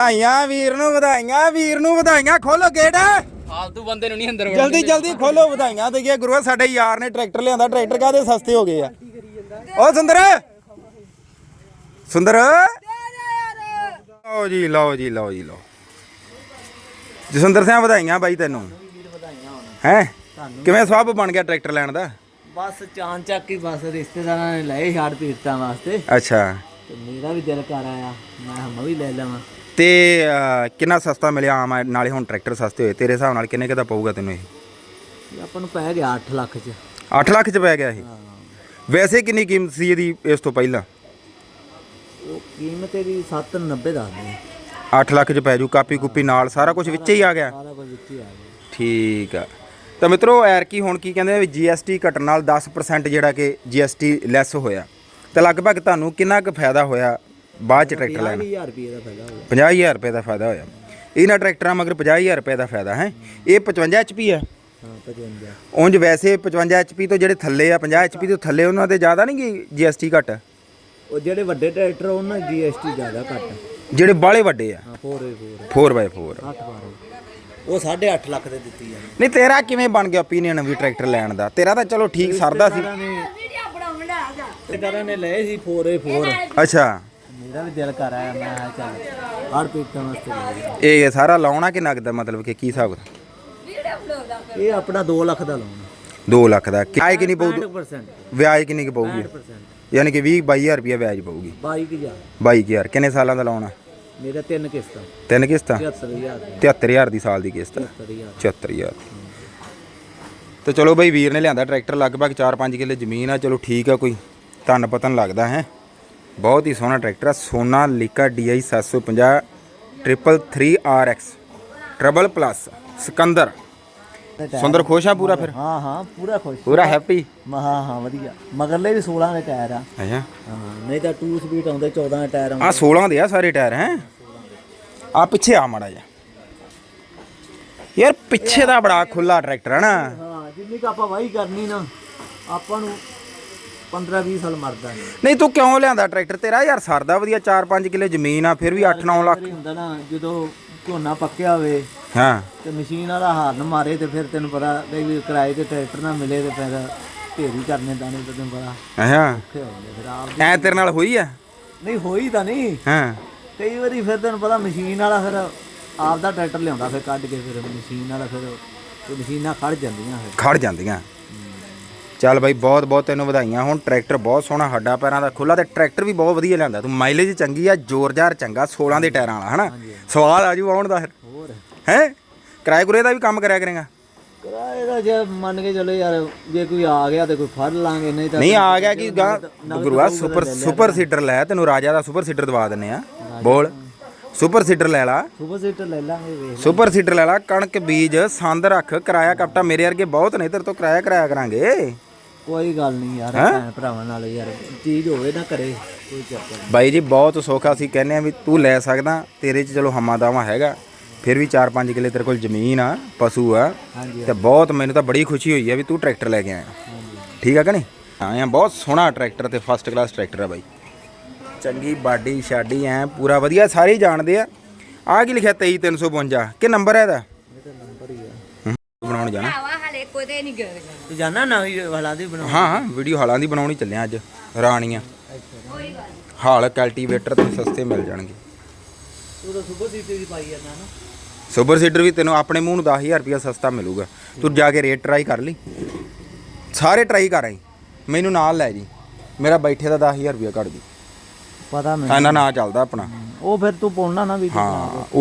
ਵਧਾਈਆਂ ਵੀਰ ਨੂੰ ਵਧਾਈਆਂ ਵੀਰ ਨੂੰ ਵਧਾਈਆਂ ਖੋਲੋ ਗੇਟ ਫਾਲਤੂ ਬੰਦੇ ਨੂੰ ਨਹੀਂ ਅੰਦਰ ਵੜਨ ਜਲਦੀ ਜਲਦੀ ਖੋਲੋ ਵਧਾਈਆਂ ਦਈਏ ਗੁਰੂਆ ਸਾਡੇ ਯਾਰ ਨੇ ਟਰੈਕਟਰ ਲਿਆਂਦਾ ਟਰੈਕਟਰ ਕਾਦੇ ਸਸਤੇ ਹੋ ਗਏ ਆ? ਓ ਸੁੰਦਰ। ਸੁੰਦਰ। ਲਓ ਜੀ ਲਓ ਜੀ ਲਓ ਜੀ ਲਓ। ਜਸਵਿੰਦਰ ਸਿੰਘ ਵਧਾਈਆਂ ਬਾਈ ਤੈਨੂੰ। ਹੈ? ਕਿਵੇਂ ਸਵਾਬ ਬਣ ਗਿਆ ਟਰੈਕਟਰ ਲੈਣ ਦਾ? ਬਸ ਚਾਂ ਚੱਕ ਹੀ ਬਸ ਰਿਸ਼ਤੇਦਾਰਾਂ ਨੇ ਲਏ ਛਾੜ ਪੀਰਤਾਂ ਵਾਸਤੇ। ਅੱਛਾ। ਤੇ ਮੇਰਾ ਵੀ ਦਿਲ ਕਰ ਆਇਆ ਮੈਂ ਕਿਹਾ ਮੈਂ ਵੀ ਲੈ ਲਵਾਂ। ਤੇ ਅਹ, ਕਿੰਨਾ ਸਸਤਾ ਮਿਲਿਆ ਆਮ ਆ, ਨਾਲੇ ਹੁਣ ਟਰੈਕਟਰ ਸਸਤੇ ਹੋਏ ਤੇਰੇ ਹਿਸਾਬ ਨਾਲ ਕਿੰਨੇ ਕੁ ਦਾ ਪਊਗਾ ਤੈਨੂੰ ਇਹ? ਇਹ ਆਪਾਂ ਨੂੰ ਪੈ ਗਿਆ 8 ਲੱਖ ਚ। 8 ਲੱਖ ਚ ਪੈ ਗਿਆ ਇਹ? ਵੈਸੇ ਕਿੰਨੀ ਕੀਮਤ ਸੀ ਇਹਦੀ ਇਸ ਤੋਂ ਪਹਿਲਾਂ? ਉਹ ਕੀਮਤ ਇਹਦੀ 790 ਦੱਸਦੇ 8 ਲੱਖ ਚ ਪੈ ਜੂ ਕਾਪੀ ਕੁਪੀ ਨਾਲ ਸਾਰਾ ਕੁਝ ਵਿੱਚ ਹੀ ਆ ਗਿਆ? ਸਾਰਾ ਕੁਝ ਵਿੱਚ ਹੀ ਆ ਗਿਆ। ਠੀਕ ਆ। ਤਾਂ ਮਿੱਤਰੋ ਐਰ ਕੀ ਹੁਣ ਕੀ ਕਹਿੰਦੇ ਆ ਵੀ GST ਘਟਣ ਨਾਲ 10% ਜਿਹੜਾ ਕਿ GST ਲੈਸ ਹੋਇਆ। ਤੇ ਲਗਭਗ ਤੁਹਾਨੂੰ ਕਿੰਨਾ ਕੁ ਫਾਇਦਾ ਹੋਇਆ ਬਾਅਦ ਚ ਟਰੈਕਟਰ ਲੈਣ। 20000 ਰੁਪਏ ਦਾ ਫਾਇਦਾ ਹੋ ਗਿਆ। 50000 ਰੁਪਏ ਦਾ ਫਾਇਦਾ ਹੋਇਆ। ਇਹਨਾਂ ਟਰੈਕਟਰਾਂ ਮਗਰ 50000 ਰੁਪਏ ਦਾ ਫਾਇਦਾ ਹੈ। ਇਹ 55 HP ਹੈ। ਹਾਂ 55 ਉਂਝ ਵੈਸੇ 55 HP ਤੋਂ ਜਿਹੜੇ ਥੱਲੇ ਆ 50 HP ਤੋਂ ਥੱਲੇ ਉਹਨਾਂ ਦੇ ਜ਼ਿਆਦਾ ਨਹੀਂ GST ਘਟ? ਉਹ ਜਿਹੜੇ ਵੱਡੇ ਟਰੈਕਟਰ ਉਹਨਾਂ GST ਜ਼ਿਆਦਾ ਘੱਟ। ਆ। ਜਿਹੜੇ ਬਾਲੇ ਵੱਡੇ ਆ? ਹਾਂ 4A4 4x4 8 12 ਉਹ 8.5 ਲੱਖ ਦੇ ਦਿੱਤੀ ਜਾਂਦੀ ਨਹੀਂ ਤੇਰਾ ਕਿਵੇਂ ਬਣ ਗਿਆ ਓਪੀਨੀਅਨ ਵੀ ਟਰੈਕਟਰ ਲੈਣ ਦਾ? ਤੇਰਾ ਤਾਂ ਚਲੋ ਠੀਕ ਸਰਦਾ ਸੀ। ਰਿਸ਼ਤੇਦਾਰਾਂ ਨੇ ਲਏ ਸੀ 4A4 ਅੱਛਾ। ਮੇਰਾ ਵੀ ਦਿਲ ਕਰ ਆਇਆ ਮੈਂ ਕਿਹਾ ਚੱਲ ਹਰ ਪੀਰਤਾਂ ਵਾਸਤੇ ਲੈ ਲਿਆ। ਇਹ ਸਾਰਾ ਲਾਉਣਾ ਕਿ ਨਗਦ ਮਤਲਬ ਕਿ ਕੀ ਹਿਸਾਬ ਇਹ ਆਪਣਾ 2 ਲੱਖ ਦਾ ਲੋਨ 2 ਲੱਖ ਦਾ। ਕਿਰਾਏ ਕਿੰਨੀ ਪਊ 60% ਵਿਆਜ ਕਿੰਨੀ ਕੁ ਪਊਗੀ? 60% ਯਾਨੀ ਕਿ 20 22000 ਰੁਪਏ ਵਿਆਜ ਪਊਗੀ। 22000 22000 ਕਿੰਨੇ ਸਾਲਾਂ ਦਾ ਲਾਉਣਾ? ਮੇਰਾ ਤਿੰਨ ਕਿਸ਼ਤਾਂ ਤਿੰਨ ਕਿਸ਼ਤਾਂ? 73000 73000 ਦੀ। ਸਾਲ ਦੀ ਕਿਸ਼ਤ 73000 74000 ਤੇ ਚਲੋ ਬਈ ਵੀਰ ਨੇ ਲਿਆਂਦਾ ਟਰੈਕਟਰ ਲਗਭਗ 4-5 ਕਿੱਲੇ ਜ਼ਮੀਨ ਆ। ਚਲੋ ਠੀਕ ਆ ਕੋਈ। ਧੰਨ ਪਤਨ ਲੱਗਦਾ ਹੈ। ਬਹੁਤ ਹੀ ਸੋਹਣਾ ਟਰੈਕਟਰ ਆ ਸੋਨਾ ਲੀਕਾ DI 750 333 RX ਟਰਬਲ ਪਲੱਸ ਸਿਕੰਦਰ। ਸੁੰਦਰ ਖੁਸ਼ ਆ ਪੂਰਾ ਫਿਰ? ਹਾਂ ਹਾਂ ਪੂਰਾ ਖੁਸ਼। ਪੂਰਾ ਹੈਪੀ ਹਾਂ ਹਾਂ ਵਧੀਆ। ਮਗਰਲੇ ਵੀ 16 ਦੇ ਟਾਇਰ ਆ। ਅੱਛਾ। ਹਾਂ ਨਹੀਂ ਤਾਂ 2 ਸਪੀਡ ਆਉਂਦੇ 14 ਦੇ ਟਾਇਰ ਆਉਂਦੇ। ਆ 16 ਦੇ ਆ ਸਾਰੇ ਟਾਇਰ ਹੈ? ਆ ਪਿੱਛੇ ਆ ਮਾੜਾ ਜਿਹਾ। ਯਾਰ ਪਿੱਛੇ ਦਾ ਬੜਾ ਖੁੱਲਾ ਟਰੈਕਟਰ ਹੈ ਨਾ। ਹਾਂ ਜਿੰਨੀ ਕ ਆਪਾਂ ਵਾਹੀ ਕਰਨੀ ਨਾ ਆਪਾਂ ਨੂੰ 15 20 ਸਾਲ ਮਰਦਾ ਨਹੀਂ ਨਹੀਂ ਤੂੰ ਕਿਉਂ ਲਿਆਂਦਾ ਟਰੈਕਟਰ? ਤੇਰਾ ਯਾਰ ਸਰਦਾ ਵਧੀਆ 4-5 ਕਿੱਲੇ ਜ਼ਮੀਨ ਆ ਫਿਰ ਵੀ 8-9 ਲੱਖ। ਹੁੰਦਾ ਨਾ ਜਦੋਂ ਝੋਨਾ ਪੱਕਿਆ ਹੋਵੇ ਹਾਂ। ਤੇ ਮਸ਼ੀਨ ਵਾਲਾ ਹਾਰਨ ਮਾਰੇ ਤੇ ਫਿਰ ਤੈਨੂੰ ਪਤਾ ਵੀ ਵੀ ਕਿਰਾਏ ਤੇ ਟਰੈਕਟਰ ਨਾ ਮਿਲੇ ਤੇ ਫਿਰ ਢੇਰੀ ਕਰਨੇ ਦਾਣੇ ਤੇ ਤੈਨੂੰ ਪਤਾ। ਅੱਛਾ ਐ ਤੇਰੇ ਨਾਲ ਹੋਈ ਆ? ਨਹੀਂ ਹੋਈ ਤਾਂ ਨਹੀਂ। ਹਾਂ। ਕਈ ਵਾਰੀ ਫਿਰ ਤੈਨੂੰ ਪਤਾ ਮਸ਼ੀਨ ਵਾਲਾ ਫਿਰ ਆਪ ਦਾ ਟਰੈਕਟਰ ਲਿਆਉਂਦਾ ਫਿਰ ਕੱਢ ਕੇ ਫਿਰ ਮਸ਼ੀਨ ਵਾਲਾ ਫਿਰ ਮਸ਼ੀਨਾਂ ਖੜ ਜਾਂਦੀਆਂ ਫਿਰ। ਖੜ ਜਾਂਦੀਆਂ। ਚੱਲ ਬਾਈ ਬਹੁਤ ਬਹੁਤ ਤੈਨੂੰ ਵਧਾਈਆਂ। ਹੁਣ ਟਰੈਕਟਰ ਬਹੁਤ ਸੋਹਣਾ ਹੱਡਾ ਪੈਰਾਂ ਦਾ ਖੁੱਲਾ ਤੇ ਟਰੈਕਟਰ ਵੀ ਬਹੁਤ ਵਧੀਆ ਲਿਆਂਦਾ। ਤੂੰ ਮਾਈਲੇਜ ਚੰਗੀ ਆ ਜ਼ੋਰਦਾਰ ਚੰਗਾ 16 ਦੇ ਟਾਇਰਾਂ ਵਾਲਾ ਹਨਾ? ਸਵਾਲ ਆਜੂ ਆਉਣ ਦਾ ਫਿਰ। ਹੋਰ? ਹੈ? ਕਿਰਾਏ ਕੁਰੇ ਦਾ ਵੀ ਕੰਮ ਕਰਿਆ ਕਰੇਗਾ। ਕਿਰਾਏ ਦਾ ਜੇ ਮੰਨ ਕੇ ਚਲੋ ਯਾਰ ਜੇ ਕੋਈ ਆ ਗਿਆ ਤੇ ਕੋਈ ਫੜ ਲਾਂਗੇ ਨਹੀਂ ਤਾਂ ਨਹੀਂ ਆ ਗਿਆ ਕਿ ਗੁਰੂਆ ਸੁਪਰ ਸੁਪਰ ਸੀਟਰ ਲੈ ਤੈਨੂੰ ਰਾਜਾ ਦਾ ਸੁਪਰ ਸੀਟਰ ਦਵਾ ਦਿੰਨੇ ਆ। ਬੋਲ। ਸੁਪਰ ਸੀਟਰ ਲੈ ਲਾ। ਸੁਪਰ ਸੀਟਰ ਲੈ ਲਾਂਗੇ ਵੇਖ ਸੁਪਰ ਸੀਟਰ ਲੈ ਲਾ ਕਣਕ ਬੀਜ ਸੰਦ ਰੱਖ ਕਿਰਾਇਆ ਕਪਟਾ ਮੇਰੇ ਵਰਗੇ ਬਹੁਤ ਨੇ ਤੇਰੇ ਤੋਂ ਕਿਰਾਇਆ ਕਰਾਇਆ ਕਰਾਂਗੇ। ਕੋਈ ਗੱਲ ਨਹੀਂ ਯਾਰ ਭੈਣ ਭਰਾਵਾਂ ਨਾਲ ਯਾਰ ਚੀਜ਼ ਹੋਵੇ ਨਾ ਕਰੇ ਕੋਈ ਚੱਕਰ ਨਹੀਂ। ਬਾਈ ਜੀ ਬਹੁਤ ਸੌਖਾ ਅਸੀਂ ਕਹਿੰਦੇ ਆ ਵੀ ਤੂੰ ਲੈ ਸਕਦਾ ਤੇਰੇ 'ਚ ਚਲੋ ਹਮਾ ਦਾਵਾ ਹੈਗਾ ਫਿਰ ਵੀ 4-5 ਕਿੱਲੇ ਤੇਰੇ ਕੋਲ ਜ਼ਮੀਨ ਆ ਪਸ਼ੂ ਆ ਹਾਂਜੀ ਤੇ ਬਹੁਤ ਮੈਨੂੰ ਤਾਂ ਬੜੀ ਖੁਸ਼ੀ ਹੋਈ ਆ ਵੀ ਤੂੰ ਟਰੈਕਟਰ ਲੈ ਕੇ ਆਇਆ। ਠੀਕ ਆ ਕਿ ਨਹੀਂ? ਆਇਆ ਬਹੁਤ ਸੋਹਣਾ ਟਰੈਕਟਰ ਤੇ ਫਸਟ ਕਲਾਸ ਟਰੈਕਟਰ ਆ ਬਾਈ। ਚੰਗੀ ਬਾਡੀ ਸ਼ਾਡੀ ਐ ਪੂਰਾ ਵਧੀਆ ਸਾਰੇ ਹੀ ਜਾਣਦੇ ਆ। ਆ ਕੀ ਲਿਖਿਆ 23352 ਕਿ ਨੰਬਰ ਹੈ ਇਹਦਾ? ਇਹ ਤਾਂ ਨੰਬਰ ਹੀ ਆ। ਬਣਾਉਣ ਜਾਣਾ। ਹਲੇ ਕੋਈ ਨਹੀਂ ਗਏ ਤੂੰ ਜਾਣਾ ਨਾ ਵੀ ਵਾਲਾ ਦੀ ਹਾਂ ਹਾਂ ਵੀਡੀਓ ਹਾਲਾਂ ਦੀ ਬਣਾਉਣੀ ਚੱਲਿਆ ਅੱਜ ਰਾਣੀਆਂ। ਹਾਲ ਕਲਟੀਵੇਟਰ ਤੇ ਸਸਤੇ ਮਿਲ ਜਾਣਗੇ। ਤੂੰ ਤਾਂ ਸੁਪਰ ਸੀਟਰ ਦੀ ਪਾਈ ਜਾਂਦਾ ਨਾ। ਸੁਪਰ ਸੀਡਰ ਵੀ ਤੈਨੂੰ ਆਪਣੇ ਮੂੰਹ ਨੂੰ 10000 ਰੁਪਇਆ ਸਸਤਾ ਮਿਲੂਗਾ। ਤੂੰ ਜਾ ਕੇ ਰੇਟ ਟਰਾਈ ਕਰ ਲਈ। ਸਾਰੇ ਟਰਾਈ ਕਰ ਆਈ। ਮੈਨੂੰ ਨਾਲ ਲੈ ਜੀ। ਮੇਰਾ ਬੈਠੇ ਦਾ 10000 ਰੁਪਇਆ ਕੱਢ ਦੀ। ਪਤਾ ਮੈਨੂੰ। ਇਹਨਾਂ ਨਾਂ ਚੱਲਦਾ ਆਪਣਾ। ਉਹ ਫਿਰ ਤੂੰ ਪਾਉਣਾ ਨਾ ਵੀ ਹਾਂ ਉਹ